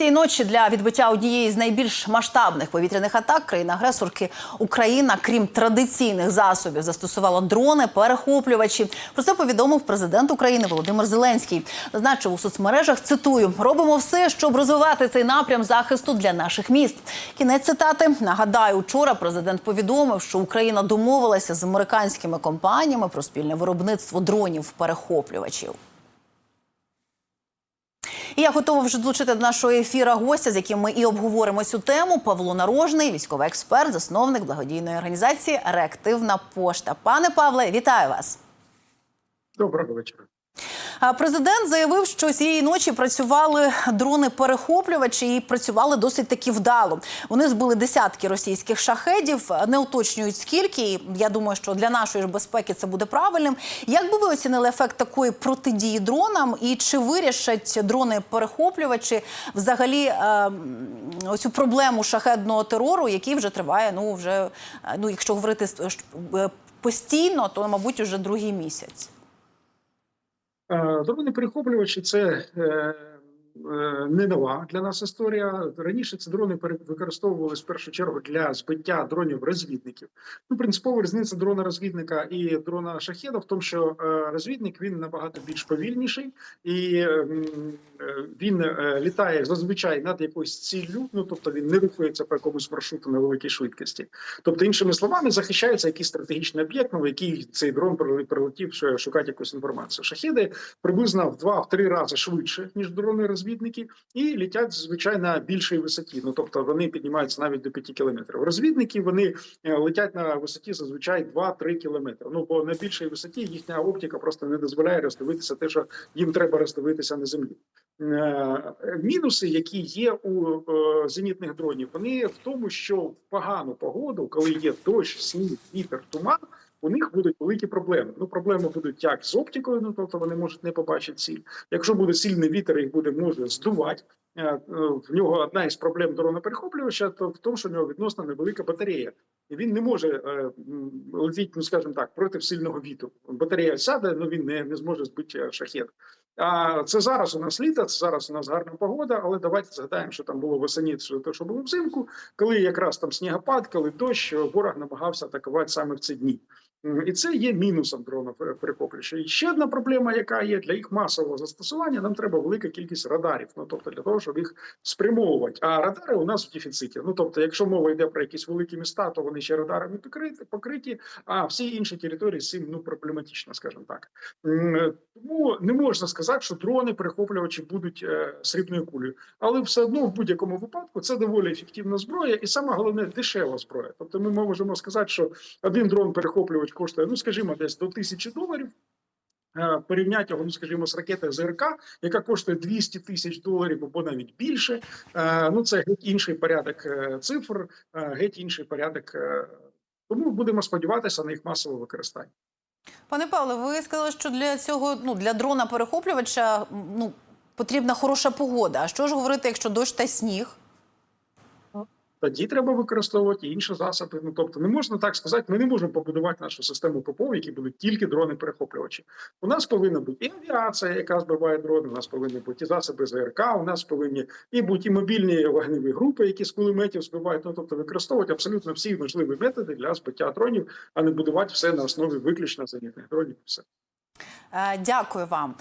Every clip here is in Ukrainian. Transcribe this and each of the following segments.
Цієї ночі для відбиття однієї з найбільш масштабних повітряних атак країни-агресорки Україна, крім традиційних засобів, застосувала дрони, перехоплювачі. Про це повідомив президент України Володимир Зеленський. Зазначив у соцмережах. Цитую: робимо все, щоб розвивати цей напрям захисту для наших міст. Кінець цитати. Нагадаю, вчора президент повідомив, що Україна домовилася з американськими компаніями про спільне виробництво дронів перехоплювачів. І я готова вже долучити до нашого ефіра гостя, з яким ми і обговоримо цю тему. Павло Нарожний, військовий експерт, засновник благодійної організації Реактивна пошта. Пане Павле, вітаю вас. Доброго вечора. Президент заявив, що цієї ночі працювали дрони-перехоплювачі і працювали досить таки вдало. Вони збили десятки російських шахедів, не уточнюють скільки. І Я думаю, що для нашої ж безпеки це буде правильним. Як би ви оцінили ефект такої протидії дронам? І чи вирішать дрони-перехоплювачі взагалі е, оцю проблему шахедного терору, який вже триває? Ну вже е, ну, якщо говорити е, постійно, то мабуть уже другий місяць. Дрони перехоплювачі це е, е, не нова для нас історія. Раніше ці дрони використовувалися в першу чергу для збиття дронів розвідників. Ну, принципова різниця дрона розвідника і дрона шахеда в тому, що е, розвідник він набагато більш повільніший і він літає зазвичай над якоюсь ціллю. Ну тобто він не рухається по якомусь маршруту на великій швидкості. Тобто, іншими словами, захищається якийсь стратегічний об'єкт, на який цей дрон прилетів шукати якусь інформацію. Шахеди приблизно в два-три рази швидше ніж дрони розвідники, і літять зазвичай на більшій висоті. Ну тобто вони піднімаються навіть до 5 кілометрів. Розвідники вони летять на висоті зазвичай 2-3 кілометри. Ну бо на більшій висоті їхня оптика просто не дозволяє роздивитися те, що їм треба роздивитися на землі. Мінуси, які є у зенітних дронів, вони в тому, що в погану погоду, коли є дощ, сніг, вітер, туман. У них будуть великі проблеми. Ну, проблеми будуть як з оптикою, ну тобто вони можуть не побачити ціль. Якщо буде сильний вітер, їх буде може здувати. В нього одна із проблем дрона перехоплювача, то в тому, що в нього відносно невелика батарея, і він не може е, летіти, ну скажімо так, проти сильного вітру. Батарея сяде, але він не, не зможе збити шахет. А це зараз у нас літо, це зараз у нас гарна погода, але давайте згадаємо, що там було восені, що що було взимку, коли якраз там снігопад, коли дощ, ворог намагався атакувати саме в ці дні. І це є мінусом дронів перехоплювача. І ще одна проблема, яка є для їх масового застосування, нам треба велика кількість радарів. Ну тобто для того, щоб їх спрямовувати. А радари у нас в дефіциті. Ну тобто, якщо мова йде про якісь великі міста, то вони ще радарами покриті, покриті а всі інші території з цим ну проблематично, скажімо так. Тому не можна сказати, що дрони перехоплювачі будуть е, срібною кулею, але все одно в будь-якому випадку це доволі ефективна зброя, і саме головне дешева зброя. Тобто, ми можемо сказати, що один дрон перехоплювач коштує, ну скажімо, десь до тисячі доларів. Порівняти його, ну скажімо, з ракетою ЗРК, яка коштує 200 тисяч доларів або навіть більше. Ну це геть інший порядок е, цифр, геть інший порядок. е, Тому будемо сподіватися на їх масове використання. Пане Павле, ви сказали, що для цього ну для дрона перехоплювача ну потрібна хороша погода. А що ж говорити, якщо дощ та сніг? Тоді треба використовувати інші засоби. Ну тобто, не можна так сказати. Ми не можемо побудувати нашу систему ППО, які будуть тільки дрони перехоплювачі. У нас повинна бути і авіація, яка збиває дрони. У нас повинні бути і засоби ЗРК. У нас повинні і бути і мобільні вогневі групи, які з кулеметів збивають. Ну тобто використовувати абсолютно всі можливі методи для збиття дронів, а не будувати все на основі виключно зенітних дронів. Все. Дякую вам.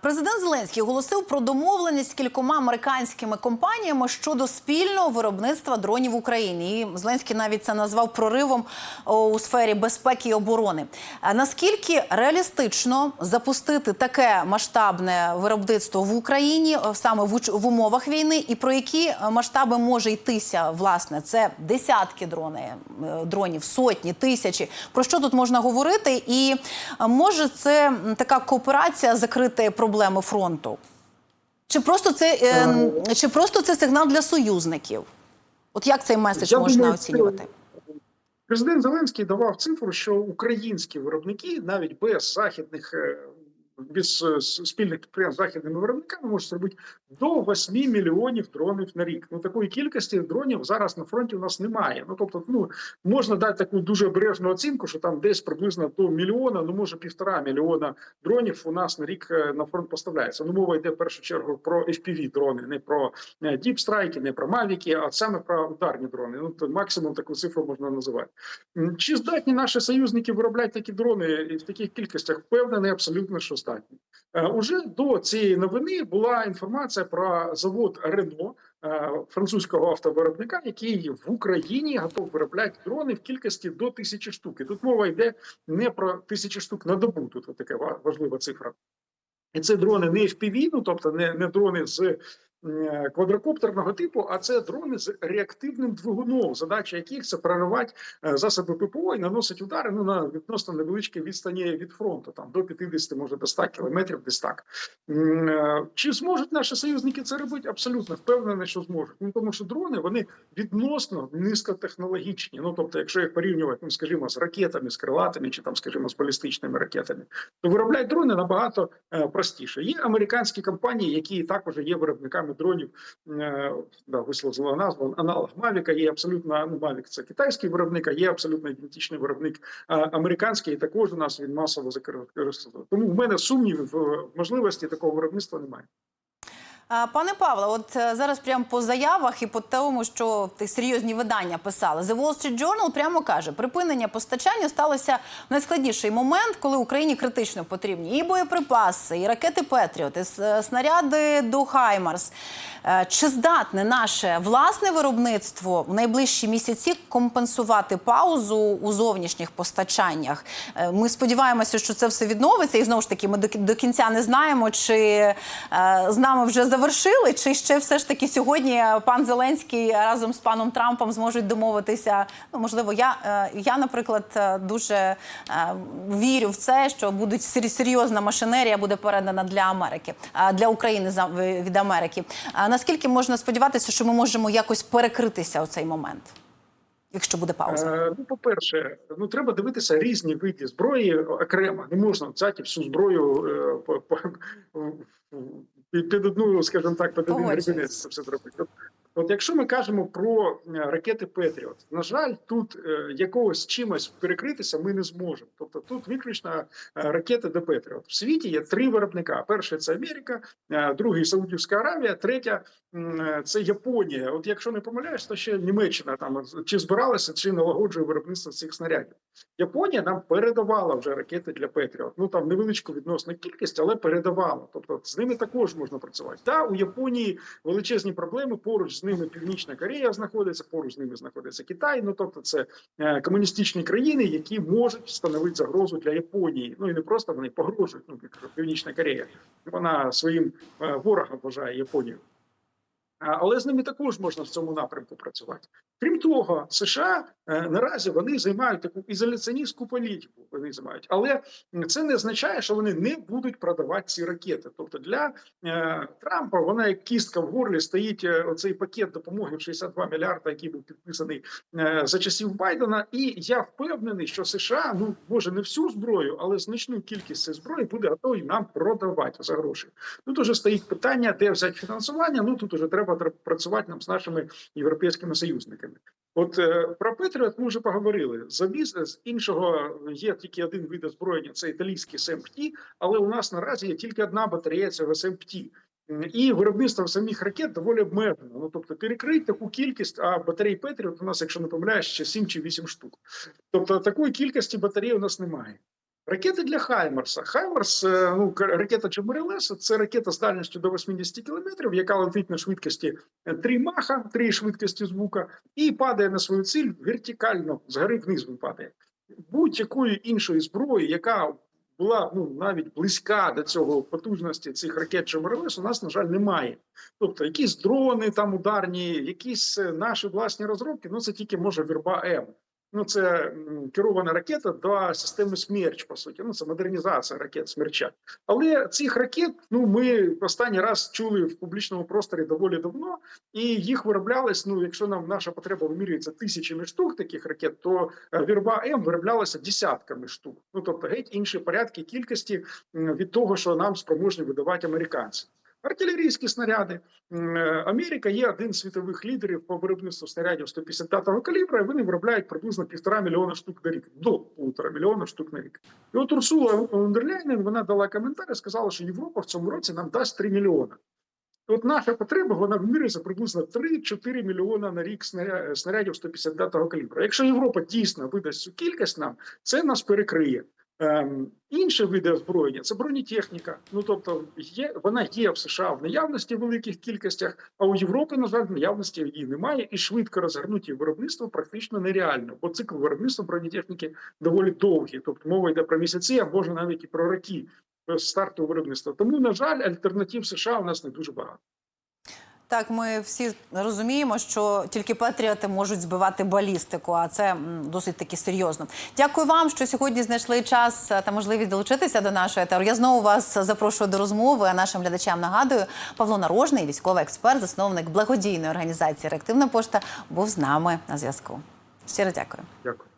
Президент Зеленський оголосив про домовленість з кількома американськими компаніями щодо спільного виробництва дронів в Україні. І Зеленський навіть це назвав проривом у сфері безпеки і оборони. Наскільки реалістично запустити таке масштабне виробництво в Україні саме в умовах війни, і про які масштаби може йтися? Власне, це десятки дрони, дронів, сотні, тисячі. Про що тут можна говорити? І може це така кооперація закрити проблеми фронту? Чи просто це е, чи просто це сигнал для союзників? От як цей меседж Я можна думаю, оцінювати? Президент Зеленський давав цифру, що українські виробники навіть без західних без е, спільних підприємств з західними виробниками можуть зробити до 8 мільйонів дронів на рік. Ну такої кількості дронів зараз на фронті у нас немає. Ну тобто, ну можна дати таку дуже обережну оцінку, що там десь приблизно до мільйона, ну може півтора мільйона дронів у нас на рік е, на фронт поставляється. Ну мова йде в першу чергу про fpv дрони, не про е, діпстрайки, не про мавіки, а саме про ударні дрони. Ну то максимум таку цифру можна називати. Чи здатні наші союзники виробляти такі дрони в таких кількостях? Впевнений, абсолютно, що здатні. Е, Уже до цієї новини була інформація про завод Рено е, французького автовиробника, який в Україні готов виробляти дрони в кількості до тисячі штук. І тут мова йде не про тисячі штук на добу. Тут така важлива цифра. І це дрони не FPV, ну тобто не, не дрони з квадрокоптерного типу, а це дрони з реактивним двигуном, задача яких це проривати е, засоби ППО і наносить удари ну, на відносно невеличкій відстані від фронту, там до 50, може до 100 кілометрів, десь так. Е, Чи зможуть наші союзники це робити? Абсолютно впевнений, що зможуть. Ну тому що дрони вони відносно низькотехнологічні. Ну тобто, якщо їх порівнювати, ну скажімо, з ракетами, з крилатими, чи там, скажімо, з балістичними ракетами, то виробляти дрони набагато е, простіше. Є американські компанії, які також є виробниками дронів. Е, да, висловила назву аналог Мавіка. Є абсолютно ну, Мавік це китайський виробник, а є абсолютно ідентичний виробник американський. І також у нас він масово використовує. Тому в мене сумнівів в можливості такого виробництва немає. Пане Павло, от е, зараз прямо по заявах і по тому, що серйозні видання писали. The Wall Street Journal прямо каже, припинення постачання сталося найскладніший момент, коли Україні критично потрібні і боєприпаси, і ракети Петріот, і снаряди до Хаймарс. Е, Чи здатне наше власне виробництво в найближчі місяці компенсувати паузу у зовнішніх постачаннях? Е, Ми сподіваємося, що це все відновиться, і знову ж таки, ми до, кінця не знаємо, чи е, з нами вже завершили, чи ще все ж таки сьогодні пан Зеленський разом з паном Трампом зможуть домовитися. Ну можливо, я, е, я наприклад, дуже вірю в це, що сер- серйозна машинерія буде передана для Америки, для України від Америки. Наскільки можна сподіватися, що ми можемо якось перекритися у цей момент, якщо буде пауза? Е, ну, по-перше, ну треба дивитися різні види зброї окремо. Не можна взяти всю зброю е, по, по, під одну, скажімо так, під один гребінець це все зробити. От, якщо ми кажемо про е, ракети Петріот, на жаль, тут е, якогось чимось перекритися ми не зможемо. Тобто тут виключно е, ракети до Петріот. В світі є три виробника: перший це Америка, другий Саудівська Аравія, третя це Японія. От якщо не помиляюсь, то ще Німеччина там чи збиралася, чи налагоджує виробництво цих снарядів. Японія нам передавала вже ракети для Петріот. Ну там невеличку відносну кількість, але передавала. Тобто з ними також можна працювати. Да, у Японії величезні проблеми. Поруч з ними Північна Корея знаходиться, поруч з ними знаходиться Китай. Ну тобто, це е, комуністичні країни, які можуть становити загрозу для Японії. Ну і не просто вони погрожують. Ну як Північна Корея. Вона своїм е, ворогом вважає Японію. А, Але з ними також можна в цьому напрямку працювати. Крім того, США е, наразі вони займають таку ізоляціоністську політику. Вони займають, але це не означає, що вони не будуть продавати ці ракети. Тобто для е, Трампа вона як кістка в горлі стоїть е, оцей пакет допомоги в 62 мільярда, який був підписаний е, за часів Байдена. І я впевнений, що США ну може не всю зброю, але значну кількість цієї зброї буде готові нам продавати за гроші. Тут уже стоїть питання, де взяти фінансування. Ну тут уже треба тр- працювати нам з нашими європейськими союзниками. От е, про Петріот ми вже поговорили. Завіз з іншого є тільки один вид озброєння це італійський СМПТ, але у нас наразі є тільки одна батарея цього СМПТ. І виробництво самих ракет доволі обмежено. Ну тобто перекрити таку кількість, а батарей Петріот у нас, якщо не помиляюсь, ще 7 чи 8 штук. Тобто такої кількості батарей у нас немає. Ракети для Хаймарса. Хаймарс, е, ну ракета Чемерелеса, це ракета з дальністю до 80 кілометрів, яка летить на швидкості 3 маха, 3 швидкості звука, і падає на свою ціль вертикально, згори вниз він падає. Будь-якої іншої зброї, яка була ну навіть близька до цього потужності цих ракет Чемерелес, у нас на жаль немає. Тобто, якісь дрони там ударні, якісь е, наші власні розробки, ну це тільки може Вірба М. Ну, це керована ракета до системи «Смерч», по суті. Ну, це модернізація ракет «Смерча». Але цих ракет ну ми останній раз чули в публічному просторі доволі давно, і їх вироблялось. Ну, якщо нам наша потреба вимірюється тисячами штук таких ракет, то е, вірба М вироблялася десятками штук. Ну тобто геть інші порядки кількості від того, що нам спроможні видавати американці. Артилерійські снаряди е, Америка є один з світових лідерів по виробництву снарядів 155-го калібра. і Вони виробляють приблизно півтора мільйона штук на рік до півтора мільйона штук на рік. І от Урсула фон вона дала коментар і сказала, що Європа в цьому році нам дасть 3 мільйони. От наша потреба вона вимірюється приблизно 3-4 мільйона на рік снаря- снарядів 155-го калібра. Якщо Європа дійсно видасть цю кількість нам, це нас перекриє. Ем, інші види озброєння це бронетехніка. Ну тобто, є вона є в США в наявності в великих кількостях, а у Європи, на жаль, в наявності її немає, і швидко розгорнуті виробництво практично нереально, бо цикл виробництва бронетехніки доволі довгий. Тобто мова йде про місяці, а може навіть і про роки е, старту виробництва. Тому, на жаль, альтернатив США у нас не дуже багато. Так, ми всі розуміємо, що тільки патріоти можуть збивати балістику, а це досить таки серйозно. Дякую вам, що сьогодні знайшли час е, та можливість долучитися до нашої етеру. Я знову вас запрошую до розмови. А нашим глядачам нагадую, Павло Нарожний, військовий експерт, засновник благодійної організації Реактивна пошта, був з нами на зв'язку. Щиро дякую. Дякую.